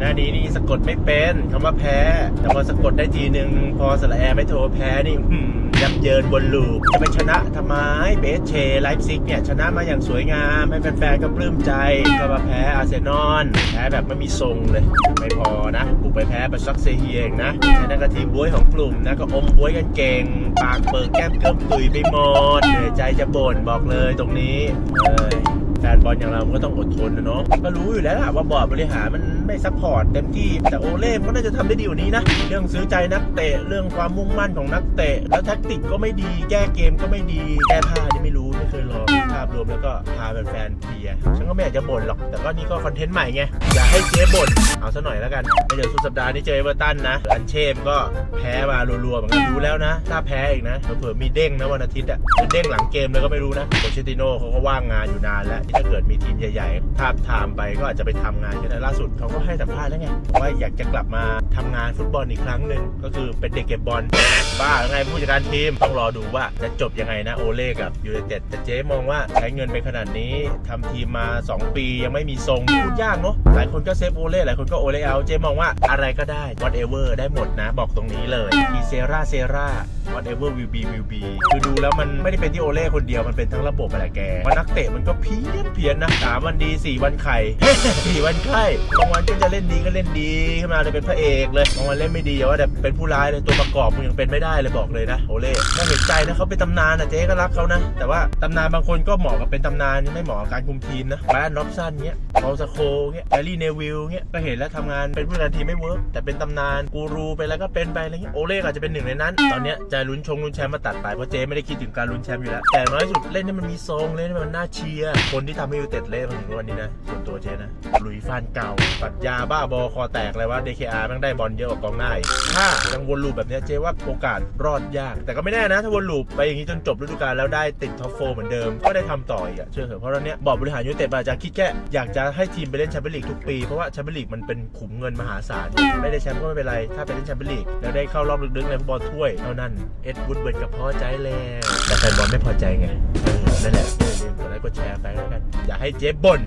นั่นนี่นี่สกดไม่เป็นคำว่าแพ้ แต่พอสะกดได้ทีนึง พอสระแอไม่โทรแพ้นี่ยับเยินบนลูกจะไปชนะทำไมเบสเชไลฟ์ซิกเนี่ย ชนะมาอย่างสวยงาม ให้แฟนๆก็ปลื้มใจก็มาแพ้อาร์เซนอลแพ้แบบไม่มีทรงเลย ไม่พอนะบุกไปแพ้ไปซักเซเฮียงนะชนะกับทีมบวยของกลุ่มนะ ก็อมบวยกันเก่ง ปากเปิดแก้มเกิ้มตุยไปหมดเหนื่อยใจจะบ่นบอกเลยตรงนี้เอ้ย แฟนบอลอย่างเรามันก็ต้องอดทนนะเนาะก็รู้อยู่แล้วล่ะว่าบอร์ดบริหารมันไม่ซัพพอร์ตเต็มที่แต่โอเล่ก็น่าจะทำได้ดีกว่านี้นะ เรื่องซื้อใจนักเตะเรื่องความมุ่งมั่นของนักเตะ แล้วแท็กติกก็ไม่ดี แก้เกมก็ไม่ดีแก้ผ้านี่ไม่รู้ไม่เคยลองาพรวมแล้วก็พาแฟนๆเพียฉันก็ไม่อยากจะบ่นหรอก แต่ก็นี่ก็คอนเทนต์ใหม่ไง อย่าให้เจ๊บ่น เอาซะหน่อยแล้วกันเดี๋ยวสุดสัปดาห์นี้เจอเอเวอร์ตันนะ อันเช่มก็แพ้มารัวๆเหมือนกันดูแล้วนะ ถ้าแพ้อีกนะ เผื่อมีเด้งนะวันอาทิตย์อะเด้งหลังเกมเลยก็ไม่รู้นะโคชติโน่เขาก็ว่างงานอยู่นานแล้วถ้าเกิดมีทีมใหญ่ๆทาบทามไปก็อาจจะไปทำงานก็ได้ล่าสุดเขาก็ให้สัมภาษณ์แล้วไงว่าอยากจะกลับมาทำงานฟุตบอลอีกครั้งหนึ่งก็คือเป็นเด็กเก็บบอลบ้าไงผู้จัดการทีมต้องรอดูว่าจะจบยังไงนะโอเล่กับยูไนเต็ดแต่เจ๊มองว่าใช้เงินไปขนาดนี้ทำทีมมา 2 ปียังไม่มีทรงพูดยากเนาะหลายคนก็เซฟโอเล่หลายคนก็โอเล่เอาเจ๊มองว่าอะไรก็ได้ whatever ได้หมดนะ บอกตรงนี้เลยมีเซราเซรา whatever will be will be คือดูแล้วมันไม่ได้เป็นที่โอเล่คนเดียวมันเป็นทั้งระบบอะไรแกว่านักเตะมันก็เพี้ยนเพี้ยนนะสามวันดีสี่วันไข่สี่วันไข่บางวันก็จะเล่นดีก็เล่นดีขึ้นมาเลยเป็นพระเอกเลยบางวันเล่นไม่ดีอย่าว่าแต่เป็นผู้ร้ายเลยตัวประกอบมึงยังเป็นไม่ได้เลยบอกเลยนะโอเล่น่าเห็นใจนะเขาเป็นตำนานนะเจ๊ก็รักเขานะแต่ว่าตำนานบางคนก็เหมาะกับเป็นตำนานไม่เหมาะกับการคุมทีมนะแบรนด์ล็อบสันเงี้ยพอลสโคเงี้ยแอลลี่เนวิลเงี้ยก็เห็นแล้วทำงานเป็นผู้จัดการทีมไม่เวิร์กแต่เป็นตำนานกูรูไปแล้วก็เป็นไปอะไรเงี้ยโอเล่อาจจะเป็นหนึ่งในนั้น ตอนเนี้ยจะลุ้นชงลุ้นแชมป์มาตัดไปเพราะเจไม่ได้คิดถึงการลุ้นแชมป์อยู่แล้ว แต่น้อยสุดเล่นให้มันมีทรงเล่นให้มันน่าเชียร์คนที่ทำให้ยูเต็ดเล่นมาถึงวันนี้นะส่วนตัวเจนะหลุยฟานเก่าปัดยาบ้าบอคอแตกอะไรวะ DKR แม่งได้บอลเยอะกว่ากองหน้าถ้ายังวนลูปแบบเนี้ยเจว่าโอกาสรอดยาก แต่ก็ไม่แน่นะถ้าวนลูปไปอย่างนี้จนจบฤดูกาลแล้วได้ติดท็อปโฟเหมือนเดิมก็ไได้ทำต่ออีกอะเชื่อเถอะเพราะตอนเนี้ยบอร์ดบริหารยูไนเต็ดอาจจะคิดแค่อยากจะให้ทีมไปเล่นแชมเปี้ยนลีกทุกปี เพราะว่าแชมเปี้ยนลีกมันเป็นขุมเงินมหาศาลไม่ได้แชมป์ก็ไม่เป็นไร ถ้าไปเล่นแชมเปี้ยนลีกแล้วได้เข้ารอบลึกๆในฟุตบอลถ้วยเท่านั้นเอ็ดวูดเบิร์ดกับพอใจแล้วแต่แฟนบอลไม่พอใจไงนั่นแหละอย่าลืมกดไลค์กดแชร์ไปแล้วกันอย่าให้เจ๊บ่น